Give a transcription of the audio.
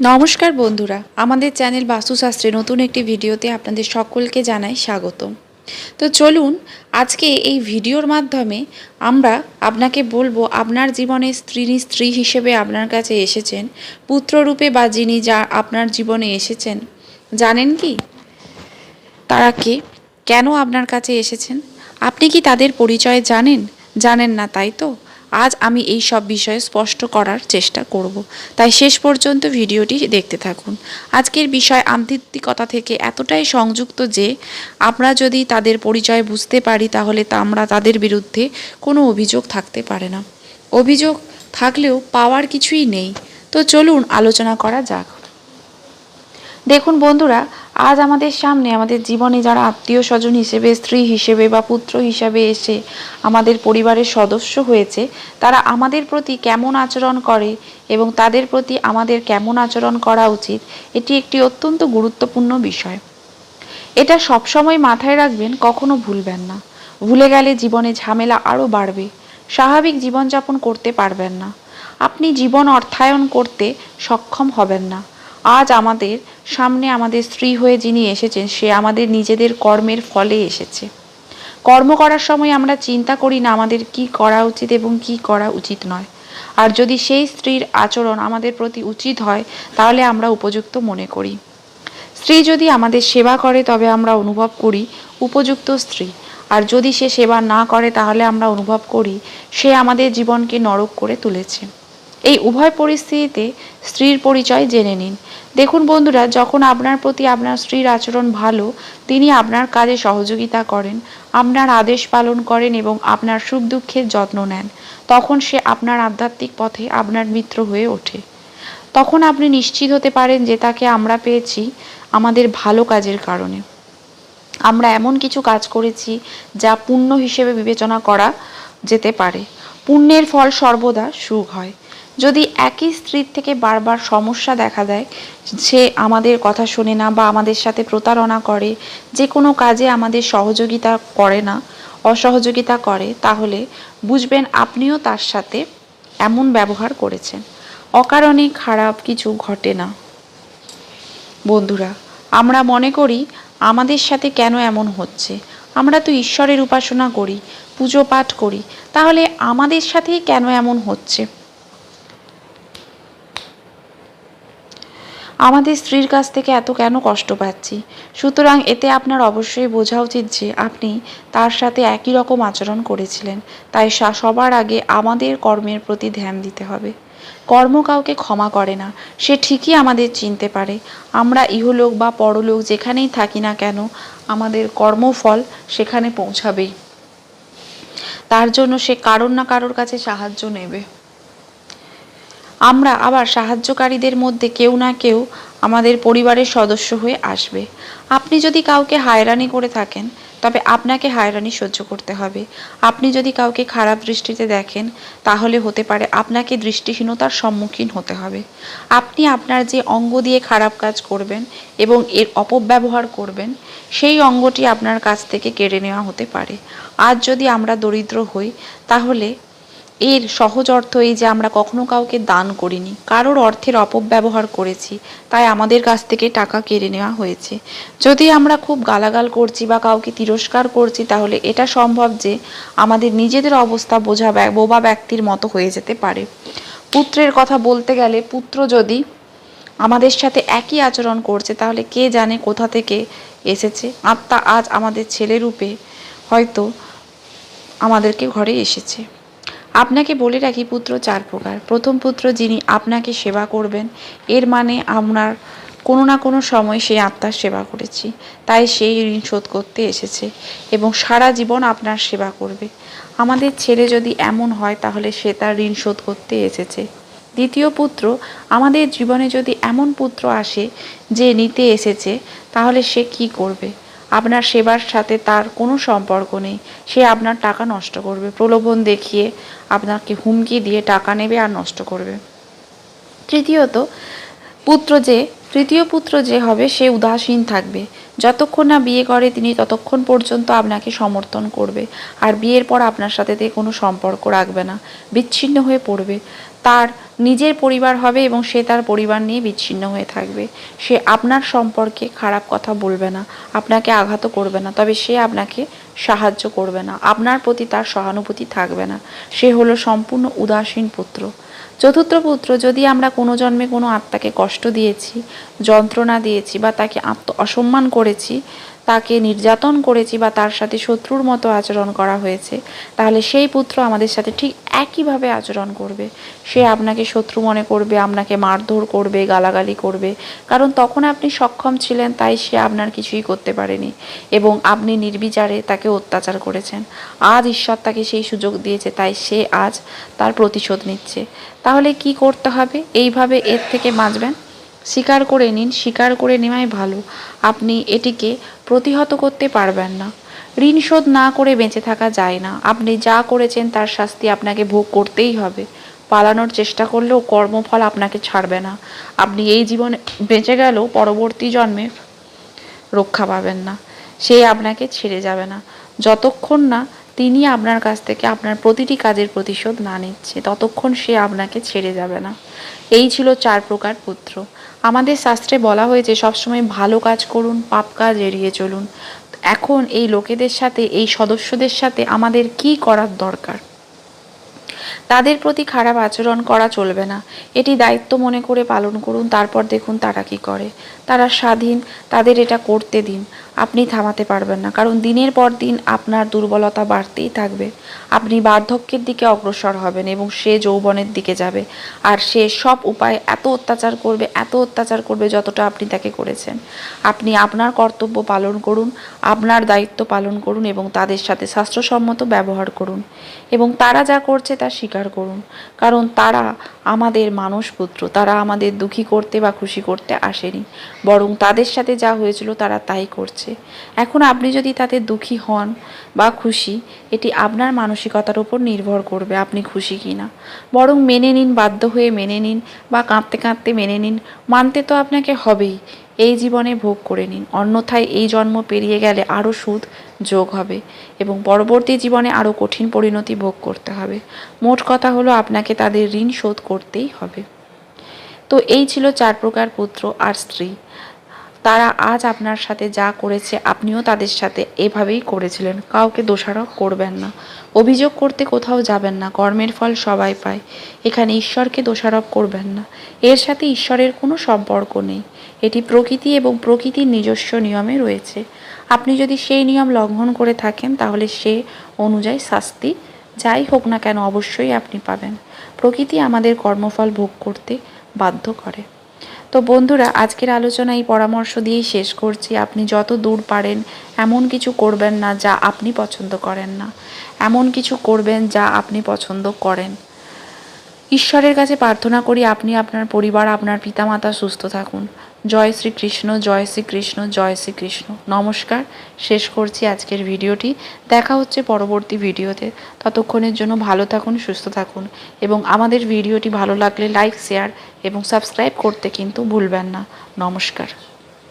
নমস্কার বন্ধুরা, আমাদের চ্যানেল বাস্তুশাস্ত্রে নতুন একটি ভিডিওতে আপনাদের সকলকে জানাই স্বাগতম। তো চলুন, আজকে এই ভিডিওর মাধ্যমে আমরা আপনাকে বলব, আপনার জীবনে স্ত্রী স্ত্রী হিসেবে আপনার কাছে এসেছেন, পুত্ররূপে বা যিনি যা আপনার জীবনে এসেছেন, জানেন কি? তারা কে? কেন আপনার কাছে এসেছেন? আপনি কি তাদের পরিচয় জানেন? জানেন না, তাই তো? আজ আমি এই সব বিষয়ে স্পষ্ট করার চেষ্টা করব। তাই শেষ পর্যন্ত ভিডিওটি দেখতে থাকুন। আজকের বিষয় আধ্যাত্মিকতা থেকে এতটাই সংযুক্ত যে, আমরা যদি তাদের পরিচয় বুঝতে পারি, তাহলে তা আমরা তাদের বিরুদ্ধে কোনো অভিযোগ থাকতে পারে না। অভিযোগ থাকলেও পাওয়ার কিছুই নেই। তো চলুন আলোচনা করা যাক। দেখুন বন্ধুরা আজ আমাদের সামনে আমাদের জীবনে যারা আত্মীয় স্বজন হিসেবে, স্ত্রী হিসেবে বা পুত্র হিসেবে এসে আমাদের পরিবারের সদস্য হয়েছে, তারা আমাদের প্রতি কেমন আচরণ করে এবং তাদের প্রতি আমাদের কেমন আচরণ করা উচিত, এটি একটি অত্যন্ত গুরুত্বপূর্ণ বিষয়। এটা সবসময় মাথায় রাখবেন, কখনো ভুলবেন না। ভুলে গেলে জীবনে ঝামেলা আরও বাড়বে, স্বাভাবিক জীবনযাপন করতে পারবেন না। আপনি জীবন অর্থায়ন করতে সক্ষম হবেন না। আজ আমাদের সামনে আমাদের স্ত্রী হয়ে যিনি এসেছেন, সে আমাদের নিজেদের কর্মের ফলে এসেছে। কর্ম করার সময় আমরা চিন্তা করি না আমাদের কি করা উচিত এবং কি করা উচিত নয়। আর যদি সেই স্ত্রীর আচরণ আমাদের প্রতি উচিত হয়, তাহলে আমরা উপযুক্ত মনে করি। স্ত্রী যদি আমাদের সেবা করে, তবে আমরা অনুভব করি উপযুক্ত স্ত্রী। আর যদি সে সেবা না করে, তাহলে আমরা অনুভব করি সে আমাদের জীবনকে নরক করে তুলেছে। এই উভয় পরিস্থিতিতে স্ত্রীর পরিচয় জেনে নিন। দেখুন বন্ধুরা, যখন আপনার প্রতি আপনার স্ত্রীর আচরণ ভালো, তিনি আপনার কাজে সহযোগিতা করেন, আপনার আদেশ পালন করেন এবং আপনার সুখ দুঃখের যত্ন নেন, তখন সে আপনার আধ্যাত্মিক পথে আপনার মিত্র হয়ে ওঠে। তখন আপনি নিশ্চিত হতে পারেন যে তাকে আমরা পেয়েছি আমাদের ভালো কাজের কারণে। আমরা এমন কিছু কাজ করেছি যা পুণ্য হিসেবে বিবেচনা করা যেতে পারে। পুণ্যের ফল সর্বদা সুখ হয়। যদি একই স্ত্রীর থেকে বারবার সমস্যা দেখা দেয়, সে আমাদের কথা শোনে না বা আমাদের সাথে প্রতারণা করে, যে কোনো কাজে আমাদের সহযোগিতা করে না, অসহযোগিতা করে, তাহলে বুঝবেন আপনিও তার সাথে এমন ব্যবহার করেছেন। অকারণে খারাপ কিছু ঘটে না। বন্ধুরা, আমরা মনে করি আমাদের সাথে কেন এমন হচ্ছে? আমরা তো ঈশ্বরের উপাসনা করি, পুজো পাঠ করি, তাহলে আমাদের সাথেই কেন এমন হচ্ছে? আমাদের স্ত্রীর কাছ থেকে এত কেন কষ্ট পাচ্ছি? সুতরাং এতে আপনার অবশ্যই বোঝা উচিত যে আপনি তার সাথে একই রকম আচরণ করেছিলেন। তাই সবার আগে আমাদের কর্মের প্রতি ধ্যান দিতে হবে। কর্ম কাউকে ক্ষমা করে না। সে ঠিকই আমাদের চিনতে পারে। আমরা ইহলোক বা পরলোক যেখানেই থাকি না কেন, আমাদের কর্মফল সেখানে পৌঁছাবেই। তার জন্য সে কারোর না কারোর কাছে সাহায্য নেবে। আমরা আবার সাহায্যকারীদের মধ্যে কেউ না কেউ আমাদের পরিবারের সদস্য হয়ে আসবে। আপনি যদি কাউকে হায়রানি করে থাকেন, তবে আপনাকে হায়রানি সহ্য করতে হবে। আপনি যদি কাউকে খারাপ দৃষ্টিতে দেখেন, তাহলে হতে পারে আপনাকে দৃষ্টিহীনতার সম্মুখীন হতে হবে। আপনি আপনার যে অঙ্গ দিয়ে খারাপ কাজ করবেন এবং এর অপব্যবহার করবেন, সেই অঙ্গটি আপনার কাছ থেকে কেড়ে নেওয়া হতে পারে। আজ যদি আমরা দরিদ্র হই, তাহলে এর সহজ অর্থ এই যে আমরা কখনো কাউকে দান করিনি। কারোর অর্থের অপব্যবহার করেছি, তাই আমাদের কাছ থেকে টাকা কেড়ে নেওয়া হয়েছে। যদি আমরা খুব গালাগাল করছি বা কাউকে তিরস্কার করছি, তাহলে এটা সম্ভব যে আমাদের নিজেদের অবস্থা বোঝা বোবা ব্যক্তির মতো হয়ে যেতে পারে। পুত্রের কথা বলতে গেলে পুত্র যদি আমাদের সাথে একই আচরণ করছে, তাহলে কে জানে কোথা থেকে এসেছে? আত্মা আজ আমাদের ছেলে রূপে হয়তো আমাদেরকে ঘরে এসেছে। আপনাকে বলে রাখি পুত্র, চার প্রকার। প্রথম পুত্র যিনি আপনাকে সেবা করবেন, এর মানে আপনার কোনো না কোনো সময় সেই আত্মার সেবা করেছি। তাই সেই ঋণ শোধ করতে এসেছে এবং সারা জীবন আপনার সেবা করবে। আমাদের ছেলে যদি এমন হয়, তাহলে সে তার ঋণ শোধ করতে এসেছে। দ্বিতীয় পুত্র, আমাদের জীবনে যদি এমন পুত্র আসে যে নিতে এসেছে, তাহলে সে কি করবে? আপনার সেবার সাথে তার কোনো সম্পর্ক নেই। সে আপনার টাকা নষ্ট করবে। প্রলোভন দেখিয়ে আপনাকে হুমকি দিয়ে টাকা নেবে আর নষ্ট করবে। তৃতীয়ত, পুত্র যে, তৃতীয় পুত্র যে হবে, সে উদাসীন থাকবে। যতক্ষণ না বিয়ে করে, তিনি ততক্ষণ পর্যন্ত আপনাকে সমর্থন করবে। আর বিয়ের পর আপনার সাথে কোনো সম্পর্ক রাখবে না। বিচ্ছিন্ন হয়ে পড়বে। তার নিজের পরিবার হবে এবং সে তার পরিবার নিয়ে বিচ্ছিন্ন হয়ে থাকবে। সে আপনার সম্পর্কে খারাপ কথা বলবে না, আপনাকে আঘাত করবে না, তবে সে আপনাকে সাহায্য করবে না। আপনার প্রতি তার সহানুভূতি থাকবে না। সে হলো সম্পূর্ণ উদাসীন পুত্র। চতুর্থ পুত্র, যদি আমরা কোনো জন্মে কোনো আত্মাকে কষ্ট দিয়েছি, যন্ত্রণা দিয়েছি বা তাকে আত্ম অসম্মান করেছি তাকে নির্যাতন করেছি বা তার সাথে শত্রুর মতো আচরণ করা হয়েছে, তাহলে সেই পুত্র আমাদের সাথে ঠিক একইভাবে আচরণ করবে। সে আপনাকে শত্রু মনে করবে, আপনাকে মারধর করবে, গালাগালি করবে। কারণ তখন আপনি সক্ষম ছিলেন, তাই সে আপনার কিছুই করতে পারেনি এবং আপনি নির্বিচারে তাকে অত্যাচার করেছেন। আজ ঈশ্বর তাকে সেই সুযোগ দিয়েছে, তাই সে আজ তার প্রতিশোধ নিচ্ছে। তাহলে কি করতে হবে? এইভাবে এর থেকে বাঁচবেন? স্বীকার করে নিন, স্বীকার করে নেওয়াই ভালো। আপনি এটিকে প্রতিহত করতে পারবেন না। ঋণ শোধ না করে বেঁচে থাকা যায় না। আপনি যা করেছেন তার শাস্তি আপনাকে ভোগ করতেই হবে। পালানোর চেষ্টা করলেও কর্মফল আপনাকে ছাড়বে না। আপনি এই জীবনে বেঁচে গেলেও পরবর্তী জন্মে রক্ষা পাবেন না। সে আপনাকে ছেড়ে যাবে না। যতক্ষণ না তিনি আপনার কাছ থেকে আপনার প্রতিটি কাজের প্রতিশোধ না নিচ্ছে। ততক্ষণ সে আপনাকে ছেড়ে যাবে না। এই ছিল চার প্রকার পুত্র। আমাদের শাস্ত্রে বলা হয়েছে, সবসময় ভালো কাজ করুন, পাপ কাজ এড়িয়ে চলুন। এখন এই লোকেদের সাথে, এই সদস্যদের সাথে আমাদের কি করার দরকার? তাদের প্রতি খারাপ আচরণ করা চলবে না। এটি দায়িত্ব মনে করে পালন করুন, তারপর দেখুন তারা কি করে। তারা স্বাধীন, তাদের এটা করতে দিন। আপনি থামাতে পারবেন না। কারণ দিনের পর দিন আপনার দুর্বলতা বাড়তেই থাকবে। আপনি বার্ধক্যের দিকে অগ্রসর হবেন এবং সে যৌবনের দিকে যাবে। আর সে সব উপায় এত অত্যাচার করবে, এত অত্যাচার করবে যতটা আপনি তাকে করেছেন। আপনি আপনার কর্তব্য পালন করুন, আপনার দায়িত্ব পালন করুন এবং তাদের সাথে শাস্ত্রসম্মত ব্যবহার করুন এবং তারা যা করছে তা স্বীকার করুন। কারণ তারা আমাদের মানুষপুত্র, তারা আমাদের দুঃখী করতে বা খুশি করতে আসেনি। বরং তাদের সাথে যা হয়েছিল তারা তাই করছে। এখন আপনি যদি তাতে দুঃখী হন বা খুশি, এটি আপনার মানসিকতার উপর নির্ভর করবে আপনি খুশি কি না বরং মেনে নিন, বাধ্য হয়ে মেনে নিন বা কাঁদতে কাঁদতে মেনে নিন, মানতে তো আপনাকে হবেই। এই জীবনে ভোগ করে নিন। অন্যথায় এই জন্ম পেরিয়ে গেলে আরও সুদ যোগ হবে এবং পরবর্তী জীবনে আরও কঠিন পরিণতি ভোগ করতে হবে। মোট কথা হলো আপনাকে তাদের ঋণ শোধ করতেই হবে। তো এই ছিল চার প্রকার পুত্র আর স্ত্রী। তারা আজ আপনার সাথে যা করেছে, আপনিও তাদের সাথে এভাবেই করেছিলেন। কাউকে দোষারোপ করবেন না। অভিযোগ করতে কোথাও যাবেন না। কর্মের ফল সবাই পায়। এখানে ঈশ্বরকে দোষারোপ করবেন না। এর সাথে ঈশ্বরের কোনো সম্পর্ক নেই। এটি প্রকৃতি এবং প্রকৃতির নিজস্ব নিয়মে রয়েছে। আপনি যদি সেই নিয়ম লঙ্ঘন করে থাকেন, তাহলে সে অনুযায়ী শাস্তি যাই হোক না কেন অবশ্যই আপনি পাবেন। প্রকৃতি আমাদের কর্মফল ভোগ করতে বাধ্য করে। তো বন্ধুরা, আজকের আলোচনা এই পরামর্শ দিয়েই শেষ করছি। আপনি যত দূর পারেন, এমন কিছু করবেন না যা আপনি পছন্দ করেন না। এমন কিছু করবেন যা আপনি পছন্দ করেন। ঈশ্বরের কাছে প্রার্থনা করি, আপনি আপনার পরিবার, আপনার পিতামাতা সুস্থ থাকুন। জয় শ্রীকৃষ্ণ জয় শ্রীকৃষ্ণ জয় শ্রীকৃষ্ণ নমস্কার, শেষ করছি আজকের ভিডিওটি। দেখা হচ্ছে পরবর্তী ভিডিওতে। ততক্ষণের জন্য ভালো থাকুন, সুস্থ থাকুন এবং আমাদের ভিডিওটি ভালো লাগলে লাইক, শেয়ার এবং সাবস্ক্রাইব করতে কিন্তু ভুলবেন না। নমস্কার।